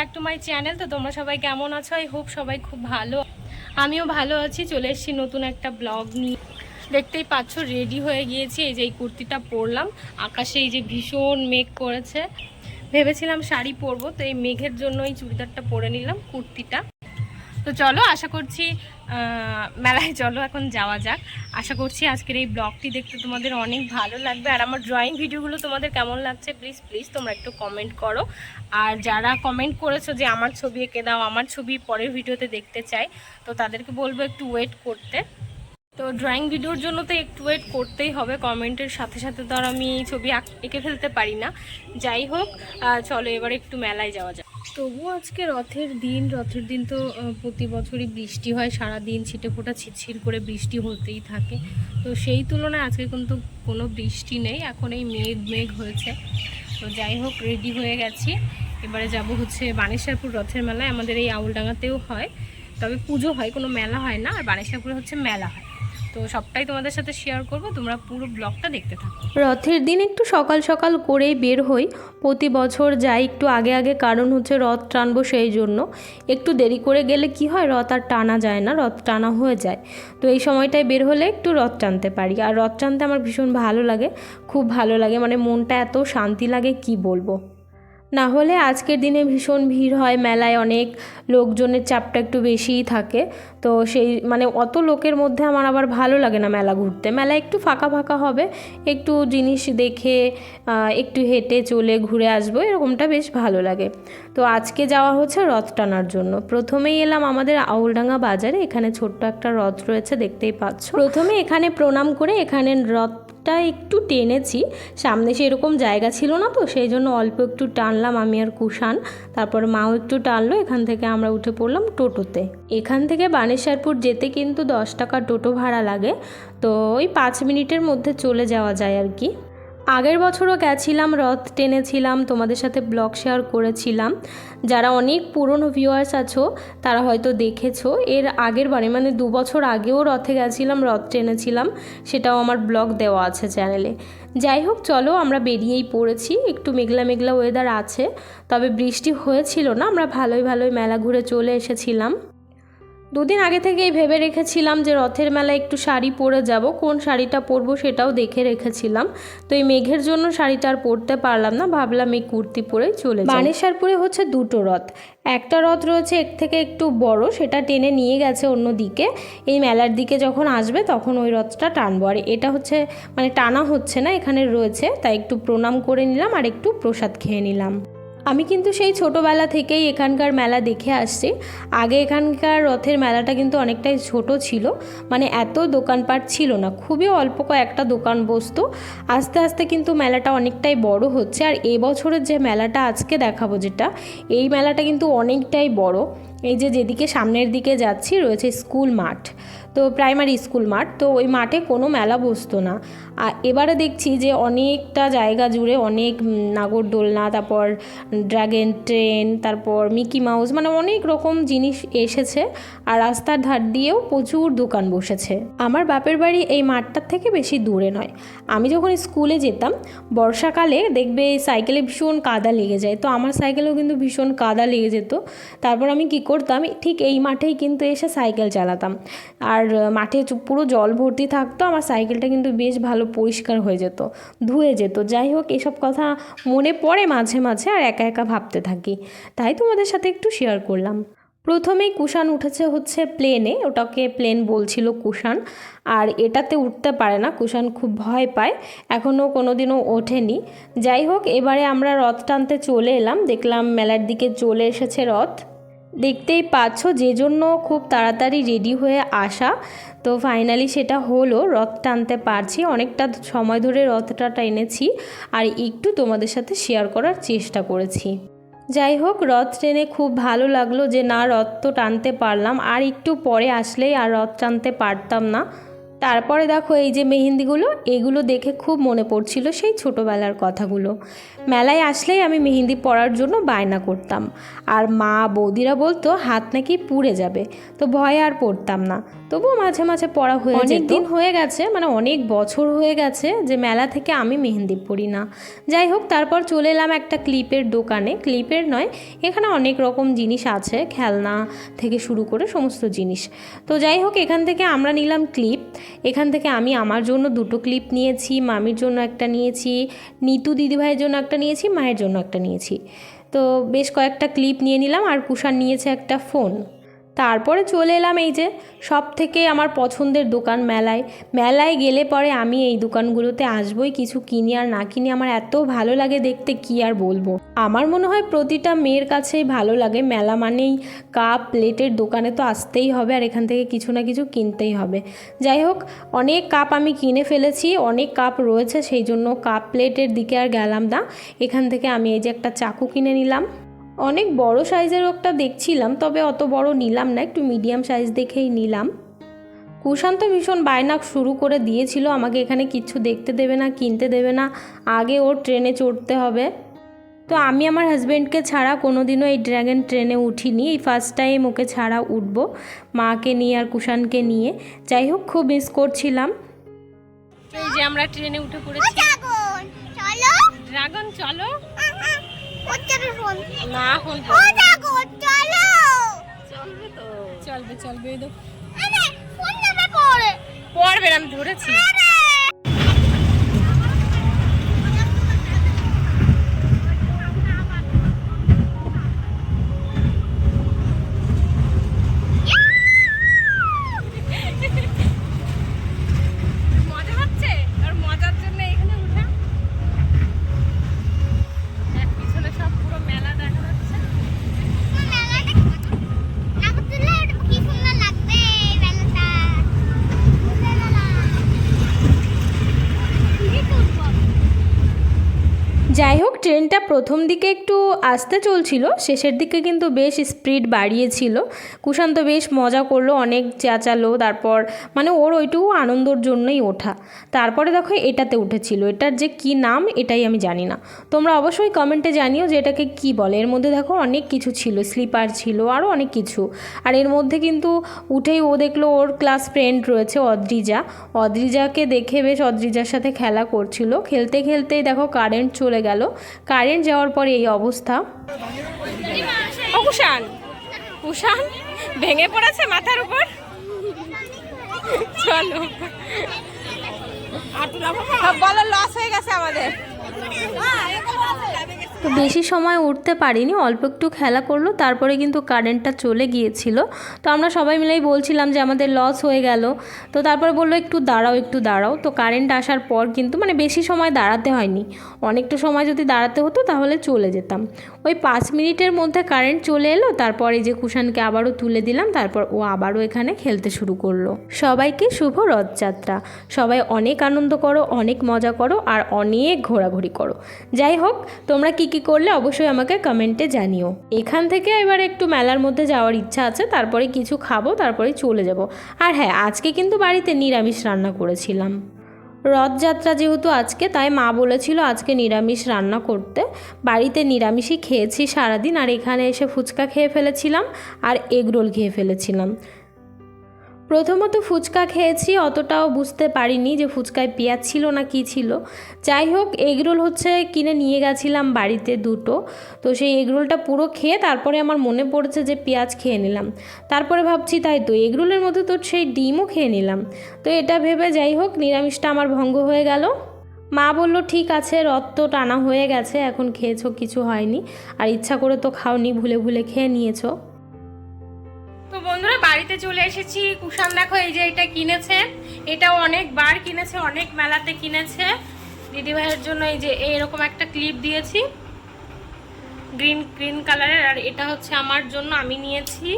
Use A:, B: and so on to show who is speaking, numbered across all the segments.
A: Back to my channel তো তোমরা সবাই কেমন আছো? আই হোপ সবাই খুব ভালো। আমিও ভালো আছি। চলে এসেছি নতুন একটা ব্লগ নিয়ে। দেখতেই পাচ্ছ রেডি হয়ে গিয়েছি। এই যে এই কুর্তিটা পরলাম। আকাশে এই যে ভীষণ মেঘ করেছে। ভেবেছিলাম শাড়ি পরবো। তো এই মেঘের জন্য এই চুড়িদারটা পরে নিলাম কুর্তিটা। তো চলো, আশা করছি মেলায় চলো, এখন যাওয়া যাক। আশা করছি আজকের এই ব্লগটি দেখতে তোমাদের অনেক ভালো লাগবে। আর আমার ড্রয়িং ভিডিওগুলো তোমাদের কেমন লাগছে প্লিজ প্লিজ তোমরা একটু কমেন্ট করো। আর যারা কমেন্ট করেছ যে আমার ছবি এঁকে দাও, আমার ছবি পরের ভিডিওতে দেখতে চাই, তো তাদেরকে বলব একটু ওয়েট করতে। তো ড্রয়িং ভিডিওর জন্য তো একটু ওয়েট করতেই হবে। কমেন্টের সাথে সাথে তো আর আমি ছবি এঁকে ফেলতে পারি না। যাই হোক চলো এবার একটু মেলায় যাওয়া যাক। তবুও আজকে রথের দিন রথের দিন তো প্রতি বছরই বৃষ্টি হয় সারা দিন ছিটে ফোটা ছিটছিট করে বৃষ্টি হতেই থাকে। তো সেই তুলনায় আজকে কিন্তু কোনো বৃষ্টি নেই, এখন এই মেঘ মেঘ হয়েছে। তো যাই হোক রেডি হয়ে গেছি। এবারে যাব হচ্ছে বানেশ্বরপুর রথের মেলায়। আমাদের এই আউলডাঙ্গাতেও হয়। তবে পুজো হয়, কোনো মেলা হয় না। আর বানেশ্বরপুরে হচ্ছে মেলা হয়। তো সবটাই তোমাদের সাথে শেয়ার করব। তোমরা পুরো ব্লগটা দেখতে থাকো।
B: রথের দিন একটু সকাল সকাল করেই বের হই। প্রতি বছর যাই, একটু আগে আগে কারণ হচ্ছে রথ টানবো সেই জন্য। একটু দেরি করে গেলে কি হয়, রথ আর টানা যায় না, রথ টানা হয়ে যায়। তো এই সময়টায় বের হলে একটু রথ টানতে পারি। আর রথ টানতে আমার ভীষণ ভালো লাগে, খুব ভালো লাগে। মানে মনটা এত শান্তি লাগে, কি বলব? না হলে আজকের দিনে ভীষণ ভিড় হয়, মেলায় অনেক লোকজনের চাপটা একটু বেশিই থাকে। তো সেই মানে অত লোকের মধ্যে আমার আবার ভালো লাগে না মেলা ঘুরতে। মেলা একটু ফাঁকা ফাঁকা হবে, একটু জিনিস দেখে একটু হেঁটে চলে ঘুরে আসব, এরকমটা বেশ ভালো লাগে। তো আজকে যাওয়া হচ্ছে রথ টানার জন্য। প্রথমেই এলাম আমাদের আউলডাঙ্গা বাজারে, এখানে ছোট্ট একটা রথ রয়েছে, দেখতেই পাচ্ছ। প্রথমে এখানে প্রণাম করে এখানে রথটা একটু টেনেছি, সামনে সেরকম জায়গা ছিল না তো, সেই জন্য অল্প একটু টানলাম আমি আর কুষাণ। তারপর মাও একটু টানলো, এখান থেকে আমরা উঠে পড়লাম টোটোতে। এখান থেকে বানেশ্বরপুর যেতে কিন্তু দশ টাকা টোটো ভাড়া লাগে, তো ওই পাঁচ মিনিটের মধ্যে চলে যাওয়া যায় আর কি। আগের বছরও গেছিলাম, রথ টেনেছিলাম, তোমাদের সাথে ব্লগ শেয়ার করেছিলাম। যারা অনেক পুরনো ভিউয়ার্স আছো, তারা হয়তো দেখেছ, এর আগের বারে মানে দু বছর আগেও রথে গেছিলাম, রথ টেনেছিলাম, সেটাও আমার ব্লগ দেওয়া আছে চ্যানেলে যাই হোক, চলো আমরা বেরিয়েই পড়েছি, একটু মেঘলা মেঘলা ওয়েদার আছে, তবে বৃষ্টি হয়েছিল না, আমরা ভালোই ভালোই মেলা ঘুরে চলে এসেছিলাম। দুদিন আগে থেকেই ভেবে রেখেছিলাম যে রথের মেলায় একটু শাড়ি পরে যাব। কোন শাড়িটা পরবো সেটাও দেখে রেখেছিলাম। তো এই মেঘের জন্য শাড়িটা আর পরতে পারলাম না। ভাবলাম এই কুর্তি পরেই চলে বানেশ্বরপুরে হচ্ছে দুটো রথ। একটা রথ রয়েছে এর থেকে একটু বড়, সেটা টেনে নিয়ে গেছে অন্য দিকে এই মেলার দিকে যখন আসবে তখন ওই রথটা টানবো। আর এটা হচ্ছে মানে টানা হচ্ছে না, এখানে রয়েছে। তাই একটু প্রণাম করে নিলাম আর একটু প্রসাদ খেয়ে নিলাম। আমি কিন্তু সেই ছোটোবেলা থেকেই এখানকার মেলা দেখে আসছি। আগে এখানকার রথের মেলাটা কিন্তু অনেকটাই ছোট ছিল। মানে এত দোকানপাট ছিল না, খুবই অল্প কয়েকটা দোকান বসতো। আস্তে আস্তে কিন্তু মেলাটা অনেকটাই বড় হচ্ছে। আর এবছরের যে মেলাটা আজকে দেখাবো যেটা, এই মেলাটা কিন্তু অনেকটাই বড়। এই যে যেদিকে সামনের দিকে যাচ্ছি রয়েছে স্কুল মাঠ। তো প্রাইমারি স্কুল মাঠ, তো ওই মাঠে কোনো মেলা বসতো না। আর এবারে দেখছি যে অনেকটা জায়গা জুড়ে অনেক নাগরদোলনা তারপর ড্রাগন ট্রেন, তারপর মিকি মাউস মানে অনেক রকম জিনিস এসেছে আর রাস্তার ধার দিয়েও প্রচুর দোকান বসেছে। আমার বাপের বাড়ি এই মাঠটার থেকে বেশি দূরে নয়। আমি যখন স্কুলে যেতাম, বর্ষাকালে দেখবে সাইকেলে ভীষণ কাদা লেগে যায়। তো আমার সাইকেলেও কিন্তু ভীষণ কাদা লেগে যেত। তারপর আমি কি করতাম, ঠিক এই মাঠেই কিন্তু এসে সাইকেল চালাতাম। আর আহ, মাঠে পুরো জল ভর্তি থাকতো আমার সাইকেলটা কিন্তু বেশ ভালো পরিষ্কার হয়ে যেত ধুয়ে যেত। যাই হোক এসব কথা মনে পড়ে মাঝে মাঝে আর একা একা ভাবতে থাকি। তাই তোমাদের সাথে একটু শেয়ার করলাম। প্রথমেই কুষাণ উঠেছে হচ্ছে প্লেনে ওটাকে প্লেন বলছিল কুষাণ। আর এটাতে উঠতে পারে না কুষাণ খুব ভয় পায় এখনও কোনো দিনও ওঠেনি। যাই হোক এবারে আমরা রথ টানতে চলে এলাম দেখলাম মেলার দিকে চলে এসেছে রথ। দেখতেই পাচ্ছ, যে জন্য খুব তাড়াতাড়ি রেডি হয়ে আসা। তো ফাইনালি সেটা হলো, রথ টানতে পারছি। অনেকটা সময় ধরে রথটা টেনেছি আর একটু তোমাদের সাথে শেয়ার করার চেষ্টা করেছি। যাই হোক, রথ টেনে খুব ভালো লাগল যে না, রথ তো টানতে পারলাম। আর একটু পরে আসলেই আর রথ টানতে পারতাম না। তারপরে দেখো এই যে মেহেন্দিগুলো এগুলো দেখে খুব মনে পড়ছিল সেই ছোটোবেলার কথাগুলো। মেলায় আসলেই আমি মেহেন্দি পরার জন্য বায়না করতাম। আর মা বৌদিরা বলতো হাত নাকি পুড়ে যাবে। তো ভয়ে আর পড়তাম না। তবুও মাঝে মাঝে পড়া হয়ে অনেক দিন হয়ে গেছে মানে অনেক বছর হয়ে গেছে যে মেলা থেকে আমি মেহেন্দি পড়ি না। যাই হোক তারপর চলে এলাম একটা ক্লিপের দোকানে। ক্লিপের নয় এখানে অনেক রকম জিনিস আছে খেলনা থেকে শুরু করে সমস্ত জিনিস। তো যাই হোক এখান থেকে আমরা নিলাম ক্লিপ। এখান থেকে আমি আমার জন্য দুটো ক্লিপ নিয়েছি, মামির জন্য একটা নিয়েছি, নিতু দিদিভাইয়ের জন্য একটা নিয়েছি, মায়ের জন্য একটা নিয়েছি। তো বেশ কয়েকটা ক্লিপ নিয়ে নিলাম আর কুষার নিয়েছে একটা ফোন তারপরে চলে এলাম এই যে সব থেকে আমার পছন্দের দোকান মেলায়। মেলায় গেলে পরে আমি এই দোকানগুলোতে আসবই, কিছু কিনি আর না কিনি। আমার এত ভালো লাগে দেখতে, কি আর বলব? আমার মনে হয় প্রতিটা মেয়ের কাছেই ভালো লাগে। মেলা মানেই কাপ, প্লেটের দোকানে তো আসতেই হবে আর এখান থেকে কিছু না কিছু কিনতেই হবে। যাই হোক, অনেক কাপ আমি কিনে ফেলেছি, অনেক কাপ রয়েছে, সেই জন্য কাপ, প্লেটের দিকে আর গেলাম না। এখান থেকে আমি এই যে একটা চাকু কিনে নিলাম। অনেক বড় সাইজের একটা দেখছিলাম তবে অত বড় নিলাম না একটু মিডিয়াম সাইজ দেখেই নিলাম। কুশান্ত ভীষণ বায়না শুরু করে দিয়েছিল আমাকে এখানে কিচ্ছু দেখতে দেবে না কিনতে দেবে না আগে ওর ট্রেনে চড়তে হবে। তো আমি আমার হাজব্যান্ডকে ছাড়া কোনো দিনও এই ড্র্যাগন ট্রেনে উঠিনি এই ফার্স্ট টাইম ওকে ছাড়া উঠব মাকে নিয়ে আর কুষাণকে নিয়ে। যাই হোক খুব মিস করছিলাম।
A: এই যে আমরা ট্রেনে উঠে পড়েছি।
C: ড্রাগন চলো
A: ড্রাগন চলো
C: করতে হবে ফোন
A: না ফোন?
C: চলো।
A: চলবে তো। পড়বে না, আমি ধরেছি।
B: যাই হোক ট্রেনটা প্রথম দিকে একটু আস্তে চলছিল, শেষের দিকে কিন্তু বেশ স্পিড বাড়িয়েছিল। কুশান্ত বেশ মজা করল, অনেক চেঁচালো, তারপর মানে ওর ওইটুকু আনন্দর জন্যই ওঠা। তারপরে দেখো এটাতে উঠেছিল, এটার যে কি নাম এটাই আমি জানি না। তোমরা অবশ্যই কমেন্টে জানিও যে এটাকে কি বলে। এর মধ্যে দেখো অনেক কিছু ছিল, স্লিপার ছিল আরও অনেক কিছু। আর এর মধ্যে কিন্তু উঠেই ও দেখল ওর ক্লাস ফ্রেন্ড রয়েছে অদ্রিজা। অদ্রিজাকে দেখে বেশ অদ্রিজার সাথে খেলা করছিল। খেলতে খেলতেই দেখো কারেন্ট চলে গেল। কারেন্ট যাওয়ার পরে এই অবস্থা।
A: কুশান কুষাণ কুষাণ ভেঙে পড়েছে মাথার উপর? চলো। বলো লস হয়ে গেছে আমাদের।
B: তো বেশি সময় উঠতে পারিনি, অল্প একটু খেলা করল, তারপরে কিন্তু কারেন্টটা চলে গিয়েছিল। তো আমরা সবাই মিলেই বলছিলাম যে আমাদের লস হয়ে গেল। তো তারপরে বলল, একটু দাঁড়াও একটু দাঁড়াও। তো কারেন্ট আসার পর কিন্তু মানে বেশি সময় দাঁড়াতে হয়নি। অনেকটা সময় যদি দাঁড়াতে হতো, তাহলে চলে যেতাম। ওই পাঁচ মিনিটের মধ্যে কারেন্ট চলে এলো, তারপর যে কুষাণকে আবারও তুলে দিলাম, তারপর ও আবারও এখানে খেলতে শুরু করল। সবাইকে শুভ রথযাত্রা। সবাই অনেক আনন্দ করো, অনেক মজা করো, আর অনেক ঘোরাঘুরি করো। যাই হোক, তোমরা কি কি করলে অবশ্যই আমাকে কমেন্টে জানিও। এখান থেকে এবার একটু মেলার মধ্যে যাওয়ার ইচ্ছা আছে, তারপরে কিছু খাব, তারপরে চলে যাব। আর হ্যাঁ আজকে কিন্তু বাড়িতে নিরামিষ রান্না করেছিলাম। রথযাত্রা যেহেতু আজকে, তাই মা বলেছিল আজকে নিরামিষ রান্না করতে। বাড়িতে নিরামিষই খেয়েছি সারাদিন, আর এখানে এসে ফুচকা খেয়ে ফেলেছিলাম, আর এগরোল খেয়ে ফেলেছিলাম। প্রথমত ফুচকা খেয়েছি, অতটাও বুঝতে পারিনি যে ফুচকায় পেঁয়াজ ছিল না কি ছিল। যাই হোক এগরোল হচ্ছে কিনে নিয়ে গেছিলাম বাড়িতে দুটো। তো সেই এগরোলটা পুরো খেয়ে তারপরে আমার মনে পড়েছে যে পেঁয়াজ খেয়ে নিলাম। তারপরে ভাবছি, তাই তো এগরোলের মধ্যে তো সেই ডিমও খেয়ে নিলাম। তো এটা ভেবে যাই হোক, নিরামিষটা আমার ভঙ্গ হয়ে গেল। মা বলল, ঠিক আছে, রথ তো টানা হয়ে গেছে, এখন খেয়েছো, কিছু হয়নি। আর ইচ্ছা করে তো খাওনি, ভুলে ভুলে খেয়ে নিয়েছো।
A: বন্ধুরা, বাড়িতে চলে এসেছি। কুষাণ দেখো, এই যে এটা কিনেছে। এটাও অনেকবার কিনেছে, অনেক মেলাতে কিনেছে। দিদি ভাইয়ের জন্য এই যে এরকম একটা ক্লিপ দিয়েছি। গ্রিন গ্রিন কালারের, আর এটা হচ্ছে আমার জন্য, আমি নিয়েছি।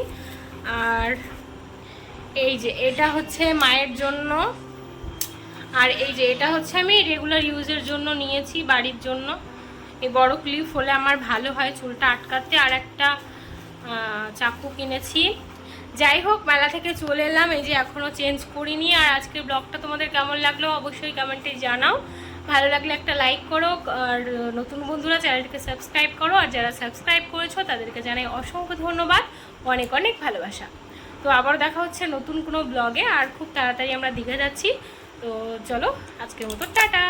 A: আর এই যে এটা হচ্ছে মায়ের জন্য। আর এই যে এটা হচ্ছে আমি রেগুলার ইউজের জন্য নিয়েছি বাড়ির জন্য। এই বড় ক্লিপ হলে আমার ভালো হয় চুলটা আটকাতে। আর একটা চাকু কিনেছি।
B: যাই হোক, মেলা থেকে চলে এলাম। এই যে এখনও চেঞ্জ করিনি। আর আজকের ব্লগটা তোমাদের কেমন লাগল অবশ্যই কমেন্টে জানাও। ভালো লাগলে একটা লাইক করো। আর নতুন বন্ধুরা চ্যানেলটিকে সাবস্ক্রাইব করো। আর যারা সাবস্ক্রাইব করেছ, তাদেরকে জানাই অসংখ্য ধন্যবাদ। অনেক অনেক ভালোবাসা। তো আবার দেখা হচ্ছে নতুন কোনো ব্লগে আর খুব তাড়াতাড়ি আমরা দীঘা যাচ্ছি। তো চলো, আজকের মতো টাটা।